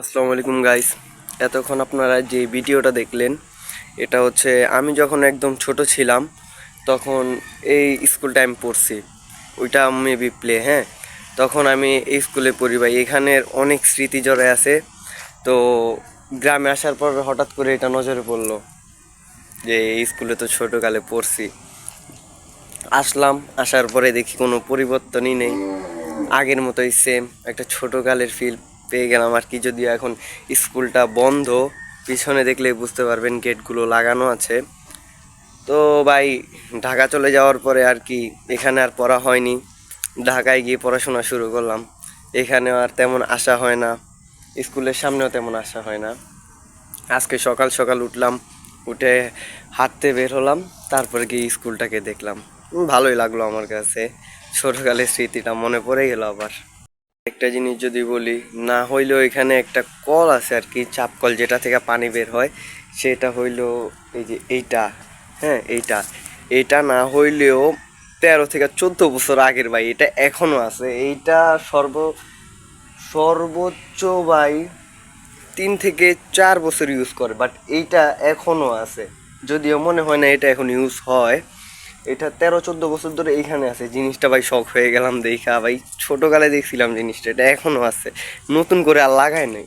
আসসালামু আলাইকুম গাইস এতক্ষণ আপনারা যে ভিডিওটা দেখলেন, এটা হচ্ছে আমি যখন একদম ছোট ছিলাম, তখন এই স্কুলটা আমি পড়ছি। ওইটা মেবি প্লে হ্যাঁ? তখন আমি এই স্কুলে পড়ি ভাই। এখানের অনেক স্মৃতি জড়ে আছে। তো গ্রামে আসার পর হঠাৎ করে এটা নজরে পড়ল যে এই স্কুলে তো ছোটোকালে পড়ছি। আসলাম, আসার পরে দেখি কোনো পরিবর্তনই নেই। আগের মতোই সেম একটা ছোটোকালের ফিল পেয়ে গেলাম আর কি। যদিও এখন স্কুলটা বন্ধ, পিছনে দেখলে বুঝতে পারবেন গেটগুলো লাগানো আছে। তো ভাই, ঢাকা চলে যাওয়ার পরে আর কি এখানে আর পড়া হয়নি। ঢাকায় গিয়ে পড়াশোনা শুরু করলাম। এখানে আর তেমন আসা হয় না। স্কুলের সামনেও তেমন আসা হয় না। আজকে সকাল সকাল উঠলাম, উঠে হাঁটতে বের হলাম, তারপরে গিয়ে স্কুলটাকে দেখলাম। ভালোই লাগল আমার কাছে। ছোটকালের স্মৃতিটা মনে পড়ে গেল আবার। একটা জিনিস যদি বলি, না হইলেও এখানে একটা কল আছে আর কি, চাপ কল যেটা থেকে পানি বের হয়, সেটা হইল এই যে এইটা হ্যাঁ এইটা। এটা না হইলেও তেরো থেকে চোদ্দ বছর আগের ভাই, এটা এখনও আছে। এইটা সর্ব, সর্বোচ্চ ভাই তিন থেকে চার বছর ইউজ করে বাট এইটা এখনও আছে। যদিও মনে হয় না এটা এখন ইউজ হয়। এটা তেরো, চোদ্দ বছর ধরে এইখানে আছে। জিনিসটা ভাই শখ হয়ে গেলাম, দেখা ভাই। ছোটোকালে দেখছিলাম জিনিসটা এটা এখনও আছে। নতুন করে আর লাগায় নাই।